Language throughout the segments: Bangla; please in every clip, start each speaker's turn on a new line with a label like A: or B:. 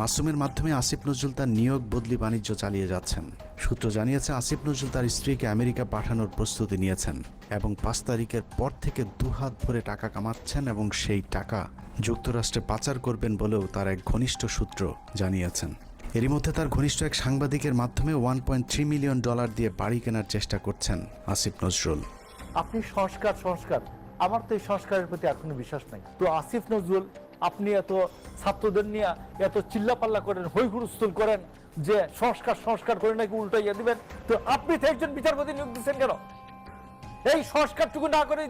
A: মাসুমের মাধ্যমে আসিফ নজরুল তার নিয়োগ বদলি বাণিজ্য চালিয়ে যাচ্ছেন। সূত্র জানিয়েছে, আসিফ নজরুল তার স্ত্রীকে আমেরিকা পাঠানোর প্রস্তুতি নিয়েছেন এবং পাঁচ তারিখের পর থেকে দুহাত ভরে টাকা কামাচ্ছেন এবং সেই টাকা যুক্তরাষ্ট্রে পাচার করবেন বলেও তার এক ঘনিষ্ঠ সূত্র জানিয়েছেন। এরই মধ্যে তার ঘনিষ্ঠ এক সাংবাদিকের মাধ্যমে one point three million dollar দিয়ে বাড়ি কেনার চেষ্টা করছেন আসিফ নজরুল।
B: আপনি সংস্কার সংস্কার। আমার তো এই সংস্কারের প্রতি এখনও বিশ্বাস নাই। তো আসিফ নজরুল আপনি এত ছাত্রদের নিয়ে এত চিল্লাপাল্লা করেন হই হুলস্থুল করেন যে সংস্কার সংস্কার করে নাকি উল্টাইয়া দিবেন? তো আপনি তো একজন বিচারপতি নিয়োগ দিচ্ছেন কেন? এই সংস্কারটুকু না করে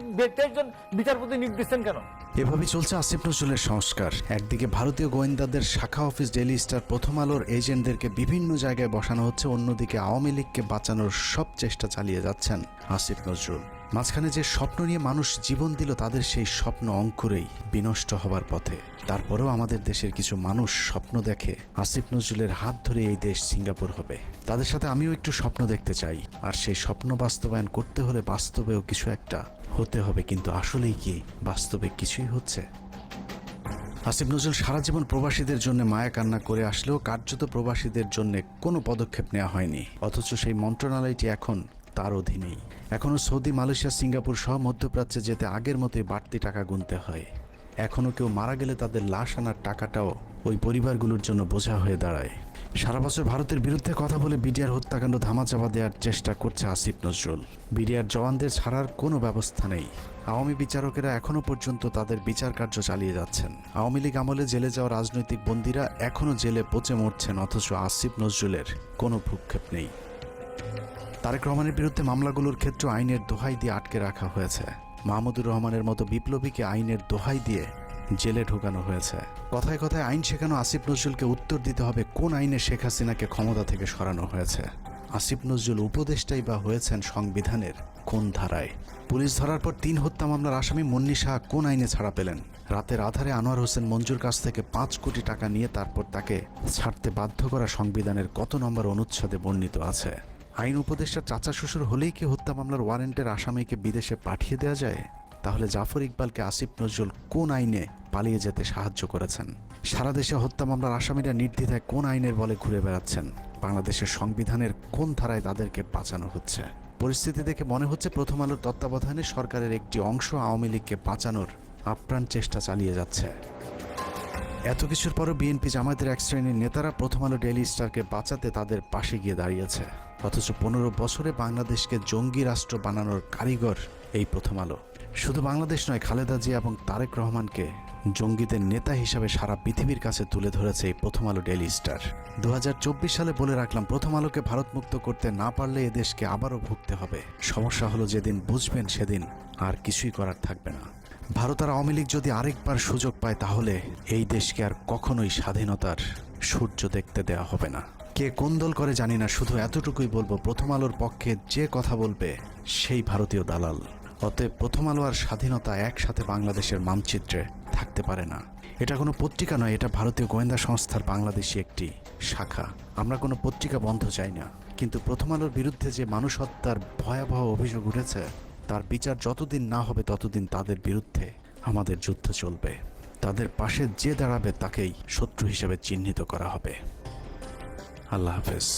B: একজন বিচারপতি নিয়োগ দিচ্ছেন কেন?
A: এভাবেই চলছে আসিফ নজরুলের সংস্কার। একদিকে ভারতীয় গোয়েন্দাদের শাখা অফিস ডেলি স্টার প্রথম আলোর এজেন্টদেরকে বিভিন্ন জায়গায় বসানো হচ্ছে, অন্যদিকে আওয়ামী লীগকে বাঁচানোর সব চেষ্টা চালিয়ে যাচ্ছেন আসিফ নজরুল। মাঝখানে যে স্বপ্ন নিয়ে মানুষ জীবন দিল, তাদের সেই স্বপ্ন অঙ্কুরেই বিনষ্ট হবার পথে। তারপরেও আমাদের দেশের কিছু মানুষ স্বপ্ন দেখে। আসিফ নজরুলের হাত ধরে এই দেশ সিঙ্গাপুর হবে। তাদের সাথে আমিও একটু স্বপ্ন দেখতে চাই। আর সেই স্বপ্ন বাস্তবায়ন করতে হলে বাস্তবেও কিছু একটা হতে হবে। কিন্তু আসলেই কি বাস্তবে কিছুই হচ্ছে? আসিফ নজরুল সারা জীবন প্রবাসীদের জন্য মায়া কান্না করে আসলেও কার্যত প্রবাসীদের জন্য কোনো পদক্ষেপ নেওয়া হয়নি। অথচ সেই মন্ত্রণালয়টি এখন তার অধীনেই। এখনও সৌদি, মালয়েশিয়া, সিঙ্গাপুর সহ মধ্যপ্রাচ্যে যেতে আগের মতোই বাড়তি টাকা গুনতে হয়। এখনও কেউ মারা গেলে তাদের লাশ আনার টাকাটাও ওই পরিবারগুলোর জন্য বোঝা হয়ে দাঁড়ায়। সারা বছর ভারতের বিরুদ্ধে কথা বলে বিডিআর হত্যাকাণ্ড ধামাচাপা দেওয়ার চেষ্টা করছে আসিফ নজরুল। বিডিআর জওয়ানদের ছাড়ার কোনো ব্যবস্থা নেই। আওয়ামী বিচারকেরা এখনও পর্যন্ত তাদের বিচার কার্য চালিয়ে যাচ্ছেন। আওয়ামী লীগ আমলে জেলে যাওয়া রাজনৈতিক বন্দীরা এখনও জেলে পচে মরছেন, অথচ আসিফ নজরুলের কোনো ভূক্ষেপ নেই। তারেক রহমানের বিরুদ্ধে মামলাগুলোর ক্ষেত্রে আইনের দোহাই দিয়ে আটকে রাখা হয়েছে। মাহমুদুর রহমানের মতো বিপ্লবীকে আইনের দোহাই দিয়ে জেলে ঢোকানো হয়েছে। কথায় কথায় আইন শেখানো আসিফ নজরুলকে উত্তর দিতে হবে কোন আইনে শেখ হাসিনাকে ক্ষমতা থেকে সরানো হয়েছে। আসিফ নজরুল উপদেষ্টাই বা হয়েছেন সংবিধানের কোন ধারায়? পুলিশ ধরার পর তিন হত্যা মামলার আসামি মুন্নি শাহ কোন আইনে ছাড়া পেলেন? রাতের আধারে আনোয়ার হোসেন মঞ্জুর কাছ থেকে পাঁচ কোটি টাকা নিয়ে তারপর তাকে ছাড়তে বাধ্য করা সংবিধানের কত নম্বর অনুচ্ছেদে বর্ণিত আছে? আইন উপদেষ্টা চাচা শ্বশুর হলেই কি হত্যা মামলার ওয়ারেন্টের আসামিকে বিদেশে পাঠিয়ে দেওয়া যায়? তাহলে জাফর ইকবালকে আসিফ নজরুল কোন আইনে পালিয়ে যেতে সাহায্য করেছেন? সারা দেশে হত্যা মামলার আসামিরা নির্দ্বিধায় কোন আইনের বলে ঘুরে বেড়াচ্ছেন? বাংলাদেশের সংবিধানের কোন ধারায় তাদেরকে বাঁচানো হচ্ছে? পরিস্থিতি দেখে মনে হচ্ছে প্রথম আলোর তত্ত্বাবধানে সরকারের একটি অংশ আওয়ামী লীগকে বাঁচানোর আপ্রাণ চেষ্টা চালিয়ে যাচ্ছে। এত কিছুর পরও বিএনপি জামায়াতের এক শ্রেণির নেতারা প্রথম আলো ডেইলি স্টারকে বাঁচাতে তাদের পাশে গিয়ে দাঁড়িয়েছে। অথচ পনেরো বছরে বাংলাদেশকে জঙ্গি রাষ্ট্র বানানোর কারিগর এই প্রথম আলো। শুধু বাংলাদেশ নয়, খালেদা জিয়া এবং তারেক রহমানকে জঙ্গিদের নেতা হিসাবে সারা পৃথিবীর কাছে তুলে ধরেছে এই প্রথম আলো ডেলি স্টার। দু হাজার চব্বিশ সালে বলে রাখলাম, প্রথম আলোকে ভারতমুক্ত করতে না পারলে এ দেশকে আবারও ভুগতে হবে। সমস্যা হলো যেদিন বুঝবেন, সেদিন আর কিছুই করার থাকবে না। ভারত আর আওয়ামী লীগ যদি আরেকবার সুযোগ পায়, তাহলে এই দেশকে আর কখনোই স্বাধীনতার সূর্য দেখতে দেওয়া হবে না। কে কোন দল করে জানি না, শুধু এতটুকুই বলব, প্রথম আলোর পক্ষে যে কথা বলবে সেই ভারতীয় দালাল। অতএব প্রথম আলো আর স্বাধীনতা একসাথে বাংলাদেশের মানচিত্রে থাকতে পারে না। এটা কোনো পত্রিকা নয়, এটা ভারতীয় গোয়েন্দা সংস্থার বাংলাদেশি একটি শাখা। আমরা কোনো পত্রিকা বন্ধ চাই না। কিন্তু প্রথম আলোর বিরুদ্ধে যে মানুষ হত্যার ভয়াবহ অভিযোগ উঠেছে, তার বিচার যতদিন না হবে ততদিন তাদের বিরুদ্ধে আমাদের যুদ্ধ চলবে। তাদের পাশে যে দাঁড়াবে তাকেই শত্রু হিসেবে চিহ্নিত করা হবে। আল্লাহ হাফেজ